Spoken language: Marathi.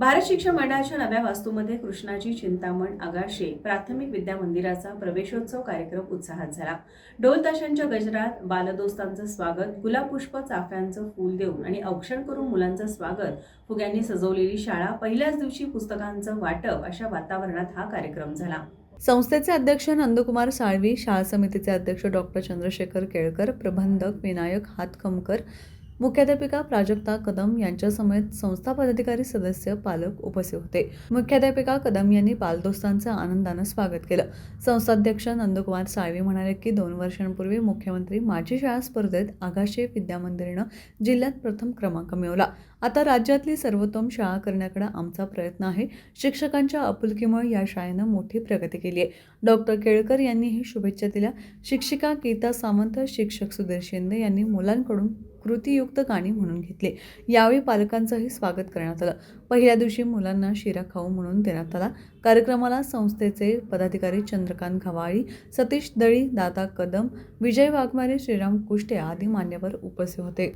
भारत शिक्षण मंडळाच्या नव्या वास्तूमध्ये कृष्णाजी चिंतामण आगाशे प्राथमिक विद्या मंदिराचा प्रवेशोत्सव कार्यक्रम उत्साहात झाला. ढोल ताशांच्या गजरात बालदोस्तांचं स्वागत गुलापुष्प चाफ्यांचं फूल देऊन आणि औक्षण करून मुलांचं स्वागत फुग्यांनी सजवलेली शाळा पहिल्याच दिवशी पुस्तकांचं वाटप अशा वातावरणात हा कार्यक्रम झाला. संस्थेचे अध्यक्ष नंदकुमार साळवी शाळा समितीचे अध्यक्ष डॉक्टर चंद्रशेखर केळकर प्रबंधक विनायक हातकमकर मुख्याध्यापिका प्राजक्ता कदम यांच्यासमेत संस्था पदाधिकारी सदस्य पालक उपस्थित होते. मुख्याध्यापिका कदम यांनी बालदोस्तांचं आनंदानं स्वागत केलं. संस्थाध्यक्ष नंदकुमार साळवी म्हणाले की दोन वर्षांपूर्वी मुख्यमंत्री माझी शाळा स्पर्धेत आगाशे विद्यामंदिरनं जिल्ह्यात प्रथम क्रमांक मिळवला. आता राज्यातली सर्वोत्तम शाळा करण्याकडे आमचा प्रयत्न आहे. शिक्षकांच्या आपुलकीमुळे या शाळेनं मोठी प्रगती केली आहे. डॉक्टर केळकर यांनीही शुभेच्छा दिल्या. शिक्षिका गीता सामंत शिक्षक सुधीर शिंदे यांनी मुलांकडून कृतीयुक्त गाणी म्हणून घेतले. यावेळी पालकांचंही स्वागत करण्यात आलं. पहिल्या दिवशी मुलांना शिरा खाऊ म्हणून देण्यात आला. कार्यक्रमाला संस्थेचे पदाधिकारी चंद्रकांत घवाळी सतीश दळी दादा कदम विजय वाघमारे श्रीराम कुष्टे आदी मान्यवर उपस्थित होते.